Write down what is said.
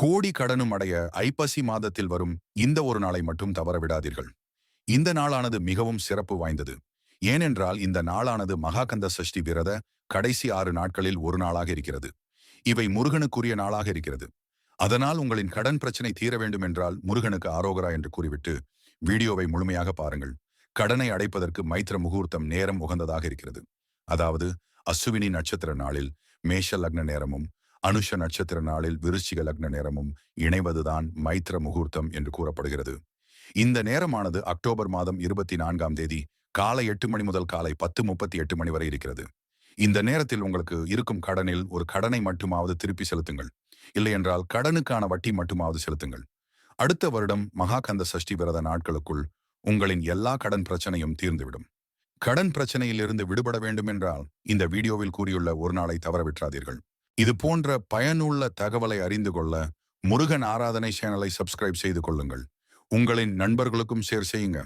கோடி கடனும் அடைய ஐப்பசி மாதத்தில் வரும் இந்த ஒரு நாளை மட்டும் தவற விடாதீர்கள் இந்த நாளானது மிகவும் சிறப்பு வாய்ந்தது. ஏனென்றால் இந்த நாளானது மகாகந்த சஷ்டி விரத கடைசி ஆறு நாட்களில் ஒரு நாளாக இருக்கிறது. இவை முருகனுக்குரிய நாளாக இருக்கிறது. அதனால் உங்களின் கடன் பிரச்சனை தீர வேண்டும் என்றால் முருகனுக்கு ஆரோகரா என்று கூறிவிட்டு வீடியோவை முழுமையாக பாருங்கள். கடனை அடைப்பதற்கு மைத்திர முகூர்த்தம் நேரம் உகந்ததாக இருக்கிறது. அதாவது அசுவினி நட்சத்திர நாளில் மேஷ லக்ன நேரமும் அனுஷ நட்சத்திர நாளில் விருச்சிக லக்ன நேரமும் இணைவதுதான் மைத்ர முகூர்த்தம் என்று கூறப்படுகிறது. இந்த நேரமானது அக்டோபர் மாதம் இருபத்தி நான்காம் தேதி காலை எட்டு மணி முதல் காலை பத்து முப்பத்தி எட்டு மணி வரை இருக்கிறது. இந்த நேரத்தில் உங்களுக்கு இருக்கும் கடனில் ஒரு கடனை மட்டுமாவது திருப்பி செலுத்துங்கள். இல்லையென்றால் கடனுக்கான வட்டி மட்டுமாவது செலுத்துங்கள். அடுத்த வருடம் மகாகந்த சஷ்டி விரத நாட்களுக்குள் உங்களின் எல்லா கடன் பிரச்சனையும் தீர்ந்துவிடும். கடன் பிரச்சனையிலிருந்து விடுபட வேண்டும் என்றால் இந்த வீடியோவில் கூறியுள்ள ஒரு நாளை தவற விட்டுறாதீர்கள் இது போன்ற பயனுள்ள தகவலை அறிந்து கொள்ள முருகன் ஆராதனை சேனலை சப்ஸ்கிரைப் செய்து கொள்ளுங்கள். உங்களின் நண்பர்களுக்கும் ஷேர் செய்யுங்க.